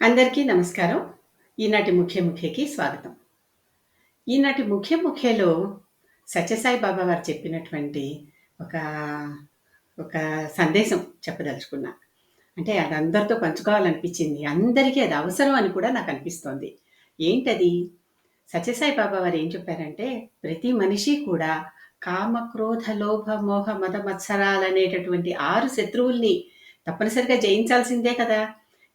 అందరికీ నమస్కారం. ఈనాటి ముఖ్య ముఖ్యకి స్వాగతం. ఈనాటి ముఖ్య ముఖ్యలో సత్యసాయి బాబా వారు చెప్పినటువంటి ఒక, ఒక సందేశం చెప్పదలుచుకున్నా. అంటే అది అందరితో పంచుకోవాలనిపించింది. అందరికీ అది అవసరం అని కూడా నాకు అనిపిస్తోంది ఏంటది? సత్యసాయి బాబా వారు ఏం చెప్పారంటే, ప్రతి మనిషి కూడా కామ, క్రోధ, లోభ, మోహ, మద, మత్సరాలనేటటువంటి ఆరు శత్రువుల్ని తప్పనిసరిగా జయించాల్సిందే కదా!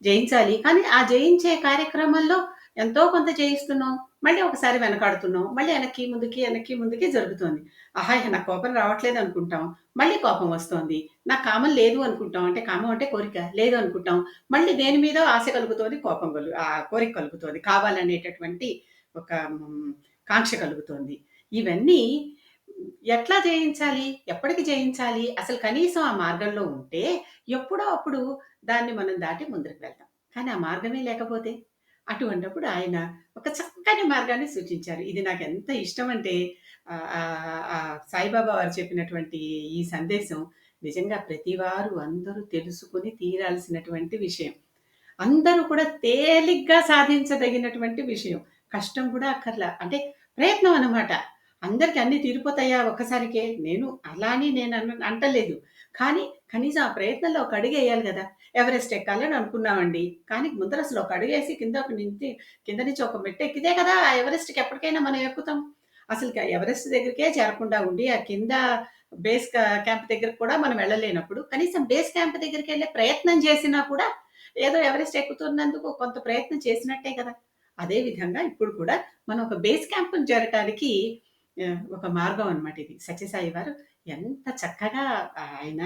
జయించాలి. కానీ ఆ జయించే కార్యక్రమంలో ఎంతో కొంత జయిస్తున్నాం. మళ్ళీ ఒకసారి వెనకాడుతున్నాం. మళ్ళీ వెనక్కి, ముందుకి, వెనక్కి, ముందుకి జరుగుతోంది. ఆహా! నా నాకు కోపం రావట్లేదు అనుకుంటాం. మళ్ళీ కోపం వస్తోంది. నాకు కామం లేదు అనుకుంటాం. అంటే కామం అంటే కోరిక. లేదు అనుకుంటాం. మళ్ళీ దేని మీదో ఆశ కలుగుతోంది. కోపం కలుగు ఆ కోరిక కలుగుతోంది. కావాలనేటటువంటి ఒక కాంక్ష కలుగుతోంది. ఇవన్నీ ఎట్లా జయించాలి? ఎప్పటికి జయించాలి? అసలు కనీసం ఆ మార్గంలో ఉంటే ఎప్పుడో అప్పుడు దాన్ని మనం దాటి ముందుకు వెళ్తాం. కానీ ఆ మార్గమే లేకపోతే? అటువంటప్పుడు ఆయన ఒక చక్కని మార్గాన్ని సూచించారు. ఇది నాకు ఎంత ఇష్టం అంటే సాయిబాబా వారు చెప్పినటువంటి ఈ సందేశం నిజంగా ప్రతివారు అందరూ తెలుసుకొని తీరాల్సినటువంటి విషయం. అందరూ కూడా తేలిగ్గా సాధించదగినటువంటి విషయం. కష్టం కూడా అక్కర్లా. అంటే ప్రయత్నం అనమాట అందరికి అన్ని తీరిపోతాయా ఒక్కసారికే? నేను అలా అని నేను అన అంటలేదు. కానీ కనీసం ఆ ప్రయత్నంలో ఒక అడుగేయాలి కదా ఎవరెస్ట్ ఎక్కాలని అనుకున్నామండి. కానీ ముందర అసలు ఒక కింద ఒక నుంచి కింద నుంచి ఒక మెట్టు ఎక్కితే కదా! ఆ ఎవరెస్ట్‌కి ఎప్పటికైనా మనం ఎక్కుతాం. అసలు ఎవరెస్ట్ దగ్గరికే చేరకుండా ఉండి, ఆ కింద బేస్ క్యాంప్ దగ్గరకు కూడా మనం వెళ్ళలేనప్పుడు, కనీసం బేస్ క్యాంప్ దగ్గరికి వెళ్ళే ప్రయత్నం చేసినా కూడా ఏదో ఎవరెస్ట్ ఎక్కుతున్నందుకు కొంత ప్రయత్నం చేసినట్టే కదా! అదే విధంగా ఇప్పుడు కూడా మనం ఒక బేస్ క్యాంప్ను చేరటానికి ఒక మార్గం అన్నమాట ఇది. సత్యసాయి వారు ఎంత చక్కగా ఆయన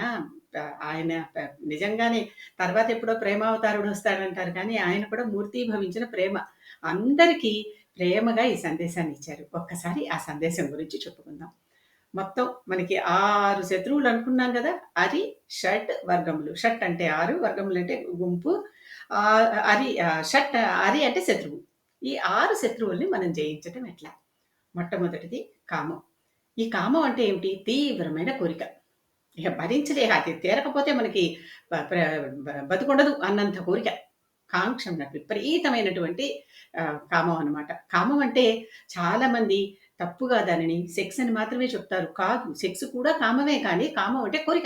ఆయన నిజంగానే తర్వాత ఎప్పుడో ప్రేమావతారుడు వస్తాడంటారు కానీ, ఆయన కూడా మూర్తీభవించిన ప్రేమ. అందరికీ ప్రేమగా ఈ సందేశాన్ని ఇచ్చారు. ఒక్కసారి ఆ సందేశం గురించి చెప్పుకుందాం. మొత్తం మనకి ఆరు శత్రువులు అనుకున్నాం కదా అరి, షట్ వర్గములు. షట్ అంటే ఆరు వర్గములు అంటే గుంపు. అరి షట్ అరి అంటే శత్రువు. ఈ ఆరు శత్రువుల్ని మనం జయించటం ఎట్లా? మొట్టమొదటిది కామం. ఈ కామం అంటే ఏమిటి? తీవ్రమైన కోరిక. ఇక భరించలేక అది తీరకపోతే మనకి బతుకుండదు అన్నంత కోరిక. కాంక్ష ఉన్నట్టు విపరీతమైనటువంటి కామం అన్నమాట. కామం అంటే చాలామంది తప్పుగా దానిని సెక్స్ అని మాత్రమే చెప్తారు. కాదు. సెక్స్ కూడా కామమే కానీ, కామం అంటే కోరిక.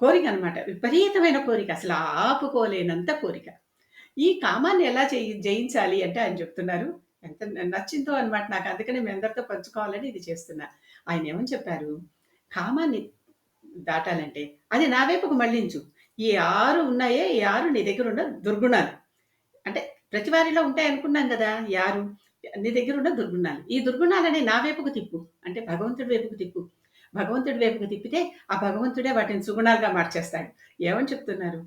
కోరిక అన్నమాట. విపరీతమైన కోరిక. అసలు ఆపుకోలేనంత కోరిక. ఈ కామాన్ని ఎలా జయి జయించాలి అంటే ఆయన చెప్తున్నారు. ఎంత నచ్చిందో అన్నమాట నాకు. అందుకనే మీ అందరితో పంచుకోవాలని ఇది చేస్తున్నా. ఆయన ఏమని చెప్పారు? కామాన్ని దాటాలంటే అది నా వైపుకు మళ్ళించు. ఈ ఆరు ఉన్నాయే, ఈ ఆరు నీ దగ్గరున్న దుర్గుణాలు. అంటే ప్రతి వారిలో ఉంటాయనుకున్నాం కదా ఈ 6 నీ దగ్గరున్న దుర్గుణాలు. ఈ దుర్గుణాలని నా వైపుకు తిప్పు. అంటే భగవంతుడి వైపుకు తిప్పు. భగవంతుడి వైపుకు తిప్పితే ఆ భగవంతుడే వాటిని సుగుణాలుగా మార్చేస్తాడు. ఏమని చెప్తున్నారు?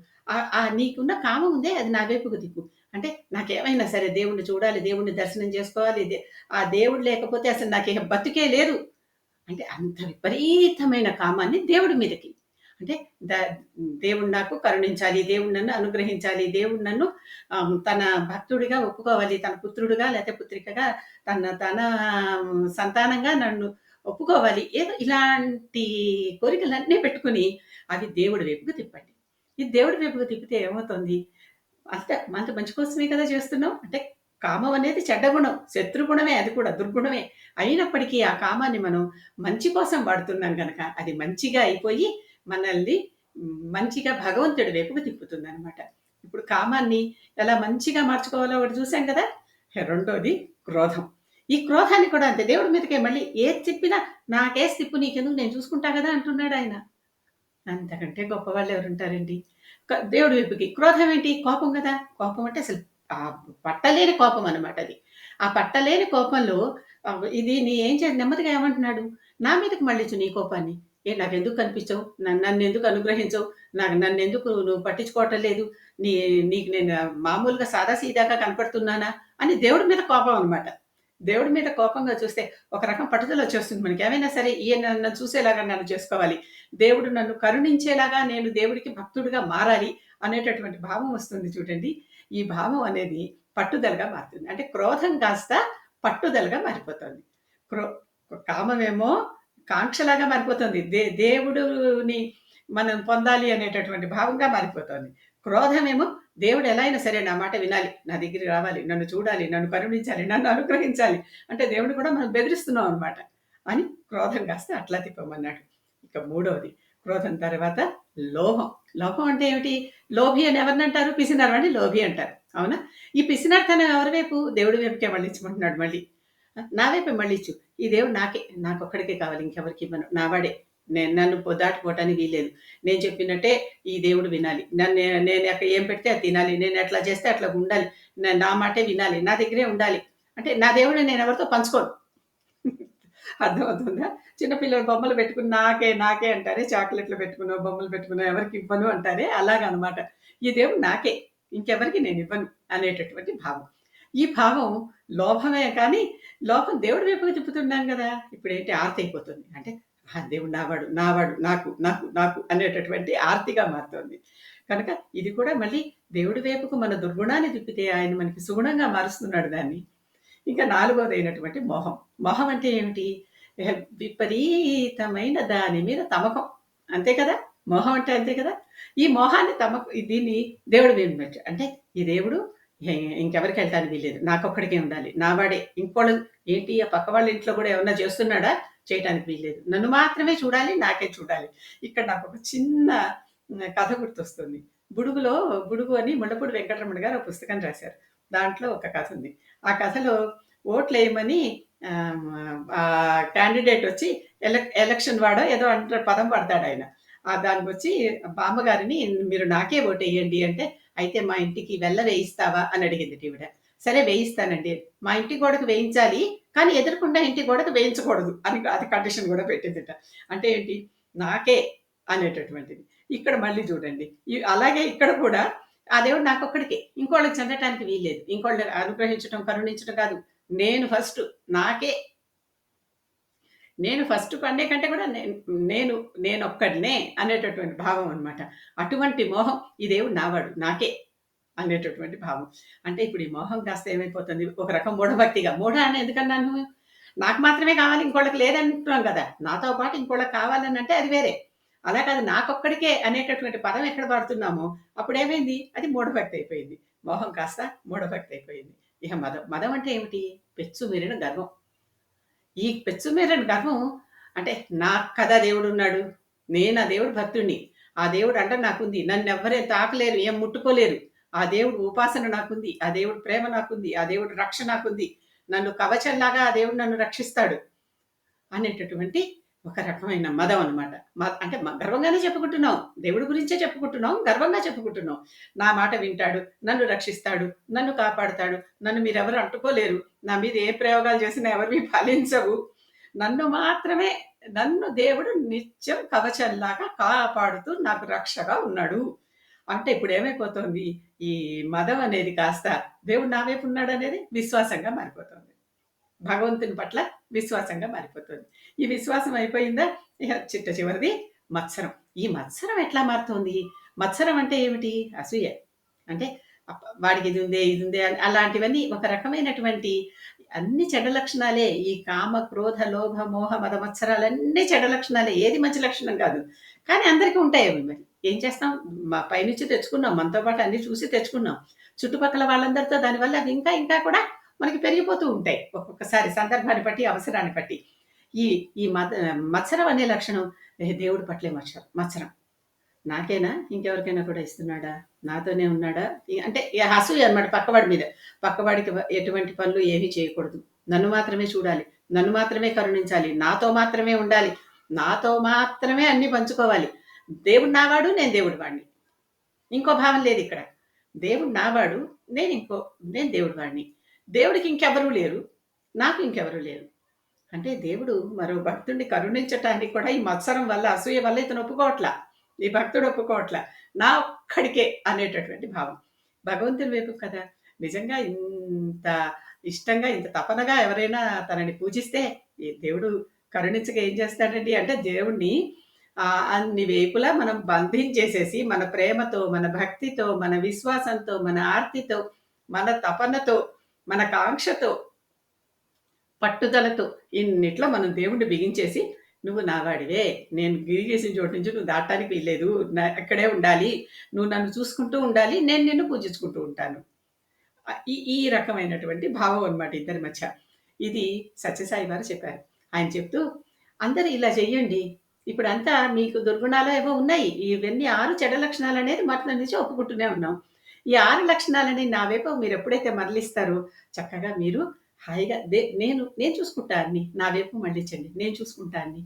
ఆ నీకున్న కామం ఉందే అది నా వైపుకు తిప్పు. అంటే నాకేమైనా సరే దేవుణ్ణి చూడాలి, దేవుడిని దర్శనం చేసుకోవాలి. ఆ దేవుడు లేకపోతే అసలు నాకు బతుకే లేదు. అంటే అంత విపరీతమైన కామాన్ని దేవుడి మీదకి. అంటే ద దేవుడు నాకు కరుణించాలి, దేవుడు నన్ను అనుగ్రహించాలి, దేవుడు నన్ను తన భక్తుడిగా ఒప్పుకోవాలి, తన పుత్రుడుగా లేకపోతే పుత్రికగా తన తన సంతానంగా నన్ను ఒప్పుకోవాలి. ఏదో ఇలాంటి కోరికలన్నీ పెట్టుకొని అవి దేవుడి వైపుకు తిప్పండి. ఇది దేవుడి వైపుకు తిప్పితే ఏమవుతుంది? అంతే అంత మంచి కోసమే కదా చేస్తున్నాం. అంటే కామం అనేది చెడ్డగుణం శత్రుగుణమే అది కూడా దుర్గుణమే. అయినప్పటికీ ఆ కామాన్ని మనం మంచి కోసం వాడుతున్నాం కనుక అది మంచిగా అయిపోయి మనల్ని మంచిగా భగవంతుడి వైపుకు తిప్పుతుందనమాట. ఇప్పుడు కామాన్ని ఎలా మంచిగా మార్చుకోవాలో ఒకటి చూసాం కదా! రెండోది క్రోధం. ఈ క్రోధాన్ని కూడా అంతే దేవుడి మీదకే మళ్ళీ ఏది తిప్పినా నాకే తిప్పు నీకెందుకు నేను చూసుకుంటా అంటున్నాడు ఆయన అంతకంటే గొప్పవాళ్ళు ఎవరుంటారండి? దేవుడి వైపుకి. క్రోధం ఏంటి? కోపం కదా కోపం అంటే అసలు ఆ పట్టలేని కోపం అనమాట అది. ఆ పట్టలేని కోపంలో ఇది నీ ఏం చే నెమ్మదిగా ఏమంటున్నాడు? నా మీదకి మళ్ళించు నీ కోపాన్ని. ఏ నాకెందుకు కనిపించవు? నన్ను నన్నెందుకు అనుగ్రహించవు? నాకు నన్నెందుకు నువ్వు పట్టించుకోవటం లేదు? నీ నీకు నేను మామూలుగా సాదా సీదాగా కనపడుతున్నానా? అని దేవుడి మీద కోపం అనమాట దేవుడి మీద కోపంగా చూస్తే ఒక రకం పట్టుదల వచ్చేస్తుంది మనకి. ఏమైనా సరే ఈయన నన్ను చూసేలాగా నన్ను చేసుకోవాలి. దేవుడు నన్ను కరుణించేలాగా నేను దేవుడికి భక్తుడిగా మారాలి అనేటటువంటి భావం వస్తుంది చూడండి. ఈ భావం అనేది పట్టుదలగా మారుతుంది. అంటే క్రోధం కాస్త పట్టుదలగా మారిపోతుంది. క్రో కామమేమో కాంక్షలాగా మారిపోతుంది. దే దేవుడుని మనం పొందాలి అనేటటువంటి భావంగా మారిపోతుంది. క్రోధమేమో దేవుడు ఎలా అయినా సరే నా మాట వినాలి నా దగ్గరికి రావాలి నన్ను చూడాలి నన్ను కరుణించాలి నన్ను అనుగ్రహించాలి అంటే దేవుడు కూడా మనం బెదిరిస్తున్నాం అనమాట అని క్రోధం కాస్త అట్లా తిప్పమన్నాడు ఇక మూడవది క్రోధం తర్వాత లోభం లోభం అంటే ఏమిటి? లోభి అని ఎవరిని అంటారు? పిసినారు అంటే లోభి అంటారు. అవునా? ఈ పిసినార్తనం ఎవరి వైపు? దేవుడి వైపుకే మళ్ళించమంటున్నాడు మళ్ళీ. నా వైపే మళ్ళించు ఈ దేవుడు నాకే నాకొక్కడికే కావాలి ఇంకెవరికి ఇవ్వను. నావాడే నేను నన్ను పొ- దాటిపోవటానికి వీల్లేదు. నేను చెప్పినట్టే ఈ దేవుడు వినాలి. నన్ను నేను అక్కడ ఏం పెడితే అది తినాలి. నేను ఎట్లా చేస్తే అట్లా ఉండాలి. నా మాటే వినాలి. నా దగ్గరే ఉండాలి. అంటే నా దేవుడు నేను ఎవరితో పంచుకోను? అర్థమవుతుందా? చిన్నపిల్లలు బొమ్మలు పెట్టుకుని నాకే నాకే అంటారే చాక్లెట్లు పెట్టుకున్నావు బొమ్మలు పెట్టుకున్నావు ఎవరికి ఇవ్వను అంటారే అలాగనమాట. ఈ దేవుడు నాకే ఇంకెవరికి నేను ఇవ్వను అనేటటువంటి భావం. ఈ భావం లోభమే కానీ లోపం దేవుడి వైపుగా తిప్పుతున్నాం కదా. ఇప్పుడు ఏంటి? ఆర్తి అయిపోతుంది. అంటే ఆ దేవుడు నావాడు నావాడు నాకు నాకు నాకు అనేటటువంటి ఆర్తిగా మారుతుంది. కనుక ఇది కూడా మళ్ళీ దేవుడి వైపుకు మన దుర్గుణాన్ని తిప్పితే ఆయన మనకి సుగుణంగా మారుస్తున్నాడు దాన్ని. ఇంకా నాలుగోది అయినటువంటి మొహం. మొహం అంటే ఏమిటి? విపరీతమైన దాని మీద తమకం. అంతే కదా? మోహం అంటే అంతే కదా? ఈ మోహాన్ని తమకు దీన్ని దేవుడు వేయబట్టు అంటే ఈ దేవుడు ఇంకెవరికి వెళ్తాను వీలేదు నాకొక్కడికే ఉండాలి. నా వాడే. ఇంకోళ్ళు ఏంటి? ఆ పక్క వాళ్ళ ఇంట్లో కూడా ఏమన్నా చేస్తున్నాడా? చేయటానికి వీల్లేదు. నన్ను మాత్రమే చూడాలి నాకే చూడాలి. ఇక్కడ నాకు ఒక చిన్న కథ గుర్తొస్తుంది. బుడుగులో బుడుగు అని ముళ్ళపూడి వెంకటరమణ గారు ఒక పుస్తకం రాశారు. దాంట్లో ఒక కథ ఉంది. ఆ కథలో ఓట్లు వేయమని క్యాండిడేట్ వచ్చి ఎలక్ ఎలక్షన్ వాడో ఏదో అంటారు పదం పడతాడు ఆయన ఆ దానికి వచ్చి బామ్మగారిని మీరు నాకే ఓటేయండి వేయండి అంటే అయితే మా ఇంటికి వెళ్ళ వేయిస్తావా? అని అడిగింది ఈవిడ. సరే వేయిస్తానండి. మా ఇంటి గోడకు వేయించాలి కానీ ఎదురుకుండా ఇంటి గోడకు వేయించకూడదు అని అది కండిషన్ కూడా పెట్టిందిట. అంటే ఏంటి? నాకే అనేటటువంటిది. ఇక్కడ మళ్ళీ చూడండి. అలాగే ఇక్కడ కూడా ఆ దేవుడు నాకొక్కడికే. ఇంకోళ్ళకి చెందటానికి వీల్లేదు. ఇంకోళ్ళని అనుగ్రహించడం కరుణించడం కాదు. నేను ఫస్ట్ నాకే. నేను ఫస్ట్ పండే కంటే కూడా నేను నేను నేను ఒక్కడినే అనేటటువంటి భావం అన్నమాట. అటువంటి మోహం ఈ దేవుడు నావాడు నాకే అనేటటువంటి భావం. అంటే ఇప్పుడు ఈ మోహం కాస్త ఏమైపోతుంది? ఒక రకం మూఢభక్తిగా. మూఢ అని ఎందుకన్నాను? నాకు మాత్రమే కావాలి ఇంకోళ్ళకి లేదంటున్నాం కదా. నాతో పాటు ఇంకోళ్ళకి కావాలని అంటే అది వేరే. అలా కాదు నాకొక్కడికే అనేటటువంటి పదం ఎక్కడ వాడుతున్నామో అప్పుడు ఏమైంది అది మూఢభక్తి అయిపోయింది మోహం కాస్త మూఢభక్తి అయిపోయింది ఇక మదం. మదం అంటే ఏమిటి? పెచ్చు మీరిన గర్వం. ఈ పెచ్చు మీరిన గర్వం అంటే నా కదా దేవుడు ఉన్నాడు. నేను ఆ దేవుడు భక్తుడిని ఆ దేవుడు అంట నాకుంది. నన్ను ఎవ్వరే తాకలేరు ఏం ముట్టుకోలేరు. ఆ దేవుడు ఉపాసన నాకుంది. ఆ దేవుడు ప్రేమ నాకుంది. ఆ దేవుడు రక్ష నాకుంది. నన్ను కవచంలాగా ఆ దేవుడు నన్ను రక్షిస్తాడు అనేటటువంటి ఒక రకమైన మదం అనమాట అంటే గర్వంగానే చెప్పుకుంటున్నాం దేవుడి గురించే చెప్పుకుంటున్నాం గర్వంగా చెప్పుకుంటున్నాం నా మాట వింటాడు నన్ను రక్షిస్తాడు నన్ను కాపాడుతాడు నన్ను మీరెవరు అంటుకోలేరు. నా మీద ఏ ప్రయోగాలు చేసినా ఎవరివి ఫలించవు నన్ను మాత్రమే నన్ను దేవుడు నిత్యం కవచంలాగా కాపాడుతూ నాకు రక్షగా ఉన్నాడు. అంటే ఇప్పుడు ఏమైపోతుంది? ఈ మదం అనేది కాస్త దేవుడు నా వైపు ఉన్నాడు అనేది విశ్వాసంగా మారిపోతుంది. భగవంతుని పట్ల విశ్వాసంగా మారిపోతుంది. ఈ విశ్వాసం అయిపోయిందా? చిట్ట చివరిది మత్సరం. ఈ మత్సరం ఎట్లా మారుతుంది? మత్సరం అంటే ఏమిటి? అసూయ. అంటే వాడికి ఇది ఉందే ఇది ఉందే అని అలాంటివన్నీ ఒక రకమైనటువంటి అన్ని చెడ లక్షణాలే. ఈ కామ క్రోధ లోభ మోహ మద మత్సరాలన్నీ చెడ లక్షణాలే. ఏది మంచి లక్షణం కాదు. కానీ అందరికీ ఉంటాయి అవి మరి. ఏం చేస్తాం? మా పైనుంచి తెచ్చుకున్నాం. మనతో పాటు అన్ని చూసి తెచ్చుకున్నాం. చుట్టుపక్కల వాళ్ళందరితో దానివల్ల అవి ఇంకా ఇంకా కూడా మనకి పెరిగిపోతూ ఉంటాయి. ఒక్కొక్కసారి సందర్భాన్ని బట్టి అవసరాన్ని బట్టి. ఈ ఈ మద మత్సరం అనే లక్షణం దేవుడు దేవుడి పట్లే మత్సరం మత్సరం. నాకేనా? ఇంకెవరికైనా కూడా ఇస్తున్నాడా? నాతోనే ఉన్నాడా? అంటే అసూయ అనమాట పక్కవాడి మీద. పక్కవాడికి ఎటువంటి పనులు ఏమీ చేయకూడదు. నన్ను మాత్రమే చూడాలి. నన్ను మాత్రమే కరుణించాలి. నాతో మాత్రమే ఉండాలి. నాతో మాత్రమే అన్ని పంచుకోవాలి. దేవుడు నావాడు నేను దేవుడి వాడిని. ఇంకో భావం లేదు ఇక్కడ. దేవుడు నావాడు నేను ఇంకో నేను దేవుడి వాడిని. దేవుడికి ఇంకెవరూ లేరు. నాకు ఇంకెవరూ లేరు. అంటే దేవుడు మరో భక్తుడిని కరుణించటానికి కూడా ఈ మత్సరం వల్ల అసూయ వల్ల ఇతను ఒప్పుకోవట్లా. ఈ భక్తుడు ఒప్పుకోవట్లా. నా ఒక్కడికే అనేటటువంటి భావం. భగవంతుని వైపు కదా. నిజంగా ఇంత ఇష్టంగా ఇంత తపనగా ఎవరైనా తనని పూజిస్తే ఈ దేవుడు కరుణించక ఏం చేస్తాడండి అంటే దేవుణ్ణి అన్ని వైపులా మనం బంధించేసేసి మన ప్రేమతో మన భక్తితో మన విశ్వాసంతో మన ఆర్తితో మన తపనతో మన కాంక్షతో పట్టుదలతో ఇన్నిట్లో మనం దేవుణ్ణి బిగించేసి నువ్వు నావాడివే. నేను గిరిగేసిన చోటు నుంచి నువ్వు దాటానికి వీల్లేదు. నా అక్కడే ఉండాలి. నువ్వు నన్ను చూసుకుంటూ ఉండాలి. నేను నిన్ను పూజించుకుంటూ ఉంటాను. ఈ ఈ రకమైనటువంటి భావం అనమాట ఇద్దరి మధ్య. ఇది సత్యసాయి వారు చెప్పారు. ఆయన చెప్తూ అందరూ ఇలా చెయ్యండి. ఇప్పుడంతా మీకు దుర్గుణాలు ఏవో ఉన్నాయి. ఇవన్నీ 6 చెడ్డ లక్షణాలనేది మొదటి నుంచి ఒప్పుకుంటూనే ఉన్నాం. ఈ ఆరు లక్షణాలని నా వైపు మీరెప్పుడైతే మరలిస్తారో చక్కగా మీరు హాయిగా దే నేను నేను చూసుకుంటా అన్ని. నా వైపు మళ్ళించండి. నేను చూసుకుంటా అన్ని.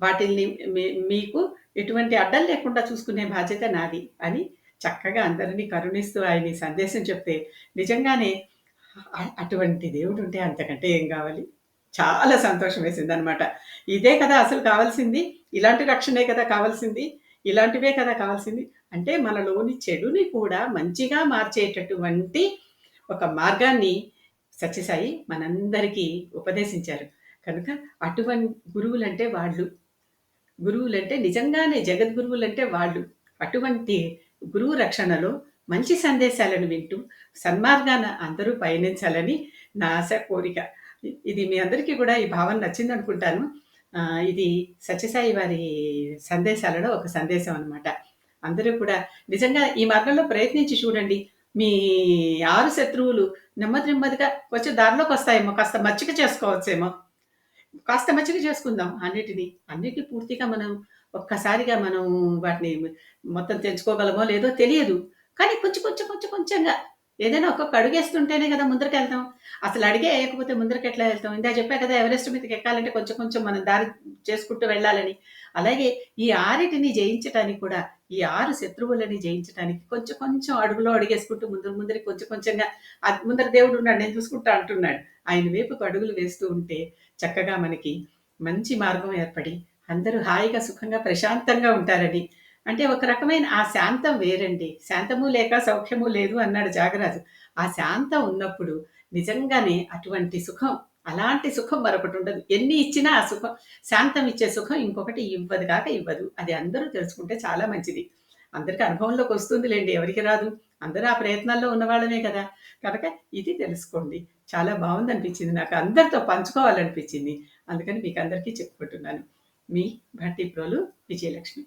వాటిల్ని మీ మీకు ఎటువంటి అడ్డం లేకుండా చూసుకునే బాధ్యత నాది అని చక్కగా అందరిని కరుణిస్తూ ఆయన సందేశం చెప్తే నిజంగానే అటువంటి దేవుడు ఉంటే అంతకంటే ఏం కావాలి చాలా సంతోషం వేసిందనమాట. ఇదే కదా అసలు కావాల్సింది. ఇలాంటి రక్షణే కదా కావాల్సింది. ఇలాంటివే కదా కావాల్సింది. అంటే మనలోని చెడుని కూడా మంచిగా మార్చేటటువంటి ఒక మార్గాన్ని సత్యసాయి మనందరికీ ఉపదేశించారు. కనుక అటువం గురువులంటే వాళ్ళు. గురువులంటే నిజంగానే జగద్గురువులంటే వాళ్ళు. అటువంటి గురువు రక్షణలో మంచి సందేశాలను వింటూ సన్మార్గాన అందరూ పయనించాలని నా ఆశ, కోరిక. ఇది మీ అందరికీ కూడా ఈ భావన నచ్చిందనుకుంటాను. అనుకుంటాను ఇది సత్యసాయి వారి సందేశాలలో ఒక సందేశం అనమాట. అందరూ కూడా నిజంగా ఈ మార్గంలో ప్రయత్నించి చూడండి. మీ ఆరు శత్రువులు నెమ్మది నెమ్మదిగా కొంచెం దారిలోకి వస్తాయేమో కాస్త మచ్చిక చేసుకోవచ్చేమో. కాస్త మచ్చిక చేసుకుందాం అన్నిటిని. అన్నిటినీ పూర్తిగా మనం ఒక్కసారిగా మనం వాటిని మొత్తం తెంచుకోగలమో లేదో తెలియదు. కానీ కొంచెం కొంచెం కొంచెం కొంచెంగా ఏదైనా ఒక్కొక్క అడుగేస్తుంటేనే కదా ముందరికి వెళ్తాం అసలు అడిగే వేయకపోతే ముందరికి ఎట్లా వెళ్తాం ఇందా చెప్పా కదా ఎవరెస్ట్ మీదకెక్కాలంటే కొంచెం కొంచెం మనం దారి చేసుకుంటూ వెళ్ళాలని. అలాగే ఈ ఆరిటిని జయించటానికి కూడా ఈ ఆరు శత్రువులని జయించటానికి కొంచెం కొంచెం అడుగులో అడిగేసుకుంటూ ముందు ముందరికి కొంచెం కొంచెంగా ముందర దేవుడు ఉన్నాడు నేను చూసుకుంటా అంటున్నాడు. ఆయన వైపుకు అడుగులు వేస్తూ ఉంటే చక్కగా మనకి మంచి మార్గం ఏర్పడి అందరూ హాయిగా, సుఖంగా, ప్రశాంతంగా ఉంటారని. అంటే ఒక రకమైన ఆ శాంతం వేరండి. శాంతము లేక సౌఖ్యము లేదు అన్నాడు జాగరాజు ఆ శాంతం ఉన్నప్పుడు నిజంగానే అటువంటి సుఖం అలాంటి సుఖం మరొకటి ఉండదు ఎన్ని ఇచ్చినా ఆ సుఖం శాంతం ఇచ్చే సుఖం ఇంకొకటి ఇవ్వదు కాక ఇవ్వదు. అది అందరూ తెలుసుకుంటే చాలా మంచిది. అందరికి అనుభవంలోకి వస్తుందిలేండి ఎవరికి రాదు? అందరూ ఆ ప్రయత్నాల్లో ఉన్నవాళ్ళమే కదా! కనుక ఇది తెలుసుకోండి. చాలా బాగుంది అనిపించింది నాకు. అందరితో పంచుకోవాలనిపించింది. అందుకని మీకు అందరికీ చెప్పుకుంటున్నాను. మీ భట్టిప్రోలు విజయలక్ష్మి.